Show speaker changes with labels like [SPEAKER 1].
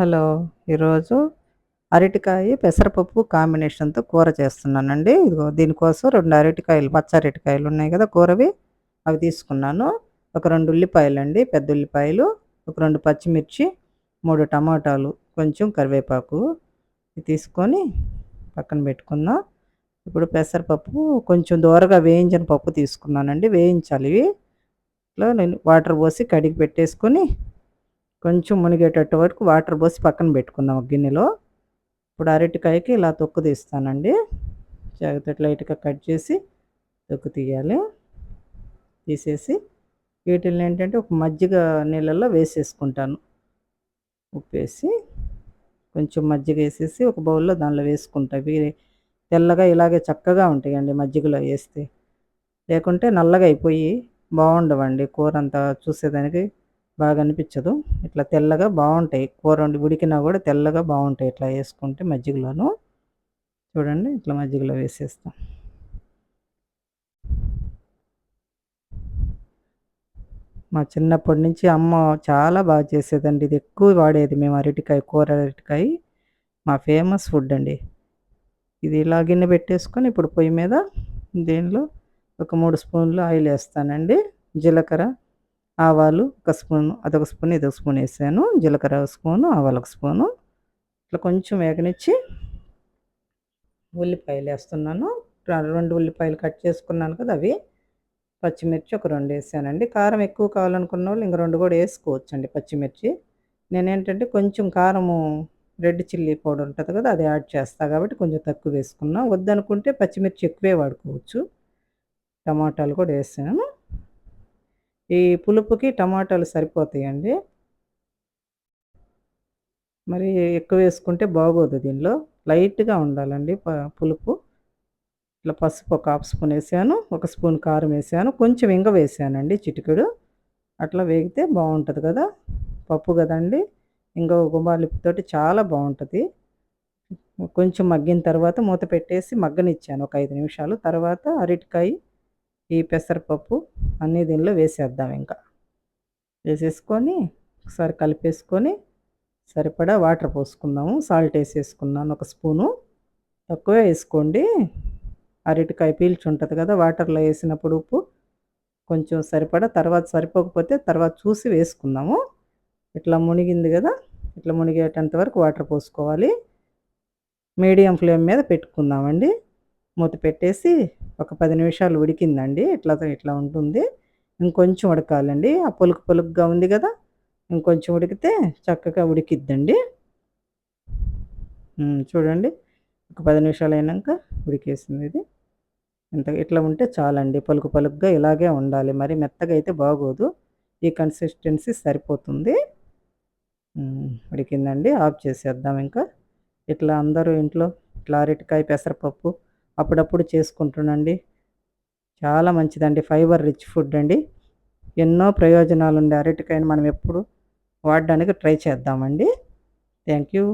[SPEAKER 1] Hello ఈరోజు అరటికాయ పెసరపప్పు కాంబినేషన్తో కూర చేస్తున్నానండి. ఇదిగో దీనికోసం రెండు అరటికాయలు పచ్చ అరటికాయలు ఉన్నాయి కదా కూరవి. అవి తీసుకున్నాను. ఒక రెండు ఉల్లిపాయలు అండి పెద్ద ఉల్లిపాయలు ఒక రెండు పచ్చిమిర్చి మూడు టమాటాలు కొంచెం కరివేపాకు. తీసుకొని పక్కన పెట్టుకుందాం. ఇప్పుడు పెసరపప్పు కొంచెం దూరగా వేయించిన పప్పు తీసుకున్నానండి. వేయించాలి. ఇవి. ఇట్లా నేను వాటర్ పోసి కడిగి పెట్టేసుకొని కొంచెం మునిగేటట్టు వరకు వాటర్ పోసి పక్కన పెట్టుకుందాం ఒక గిన్నెలో. ఇప్పుడు అరటికాయకి ఇలా తొక్కు తీస్తానండి. జాగ్రత్త లైట్గా కట్ చేసి తొక్కు తీయాలి. తీసేసి వీటిని ఏంటంటే ఒక మజ్జిగ నీళ్ళల్లో వేసేసుకుంటాను. ఉప్పు వేసి కొంచెం మజ్జిగ వేసేసి ఒక బౌల్లో దానిలో వేసుకుంటా. తెల్లగా ఇలాగే చక్కగా ఉంటాయండి మజ్జిగలో వేస్తే. లేకుంటే నల్లగా అయిపోయి బాగుండవండి కూర అంతా చూసేదానికి. బాగా అనిపించదు ఇట్లా తెల్లగా బాగుంటాయి. కూర వండి ఉడికినా కూడా తెల్లగా బాగుంటాయి. ఇట్లా వేసుకుంటే మజ్జిగలోను చూడండి ఇట్లా మజ్జిగలో వేసేస్తాం. మా చిన్నప్పటి నుంచి అమ్మ చాలా బాగా చేసేదండి. ఇది ఎక్కువ వాడేది మేము అరటికాయ కూర అరటికాయ. మా ఫేమస్ ఫుడ్ అండి. ఇది ఇలా గిన్నె పెట్టేసుకొని ఇప్పుడు పొయ్యి మీద దీనిలో? ఒక మూడు స్పూన్లు ఆయిల్ వేస్తానండి. జీలకర్ర ఆవాలు ఒక స్పూన్ అదొక స్పూన్ ఇదొక స్పూన్ వేసాను. జీలకర్ర ఒక స్పూను ఆవాలు ఒక స్పూను. ఇట్లా కొంచెం వేగనిచ్చి ఉల్లిపాయలు వేస్తున్నాను. రెండు ఉల్లిపాయలు కట్ చేసుకున్నాను కదా అవి. పచ్చిమిర్చి ఒక రెండు వేసానండి. కారం ఎక్కువ కావాలనుకున్న వాళ్ళు ఇంక రెండు కూడా వేసుకోవచ్చు అండి పచ్చిమిర్చి. నేనేంటంటే కొంచెం కారము రెడ్ చిల్లీ పౌడర్ ఉంటుంది కదా అది యాడ్ చేస్తా కాబట్టి కొంచెం తక్కువ వేసుకున్నా. వద్దనుకుంటే పచ్చిమిర్చి ఎక్కువే వాడుకోవచ్చు. టమాటాలు కూడా వేసాను. ఈ పులుపుకి టమాటాలు సరిపోతాయండి. మరి ఎక్కువ వేసుకుంటే బాగోదు దీనిలో. లైట్గా ఉండాలండి పులుపు. ఇట్లా పసుపు ఒక హాఫ్ స్పూన్ వేసాను ఒక స్పూన్ కారం వేసాను కొంచెం ఇంగ వేసానండి చిటికెడు. అట్లా వేగితే బాగుంటుంది కదా. పప్పు కదండి. ఇంకో గుంబాలిపుతోటి చాలా బాగుంటుంది. కొంచెం మగ్గిన తర్వాత మూత పెట్టేసి మగ్గనిచ్చాను ఒక ఐదు నిమిషాలు. తర్వాత అరటికాయ ఈ పెసరపప్పు అన్నీ దీనిలో వేసేద్దాం ఇంకా. వేసేసుకొని ఒకసారి కలిపేసుకొని సరిపడా వాటర్ పోసుకుందాము. సాల్ట్ వేసేసుకున్నాను ఒక స్పూను. తక్కువే వేసుకోండి. అరటికాయ పీల్చి ఉంటుంది కదా వాటర్లో వేసినప్పుడు ఉప్పు కొంచెం సరిపడా తర్వాత సరిపోకపోతే తర్వాత చూసి వేసుకుందాము. ఇట్లా మునిగింది కదా ఇట్లా మునిగేటంత వరకు వాటర్ పోసుకోవాలి. మీడియం ఫ్లేమ్ మీద పెట్టుకుందామండి. మూత పెట్టేసి ఒక పది నిమిషాలు ఉడికిందండి. ఇట్లా ఇట్లా ఉంటుంది. ఇంకొంచెం ఉడకాలండి. ఆ పొలుకు పొలుకుగా ఉంది కదా ఇంకొంచెం ఉడికితే చక్కగా ఉడికిద్దండి. చూడండి. ఒక పది నిమిషాలు అయినాక ఉడికేసింది ఇది. ఇంత ఇట్లా ఉంటే చాలండి. పలుకు పలుకుగా ఇలాగే ఉండాలి. మరి మెత్తగా అయితే బాగోదు. ఈ కన్సిస్టెన్సీ సరిపోతుంది. ఉడికిందండి. ఆఫ్ చేసేద్దాం ఇంకా. ఇట్లా అందరూ ఇంట్లో ఇట్లా అరటికాయ పెసరపప్పు అప్పుడప్పుడు చేసుకుంటున్నాండి చాలా మంచిదండి. ఫైబర్ రిచ్ ఫుడ్ అండి. ఎన్నో ప్రయోజనాలు ఉండే అరటికాయని మనం ఎప్పుడు వాడడానికి ట్రై చేద్దామండి. Thank you.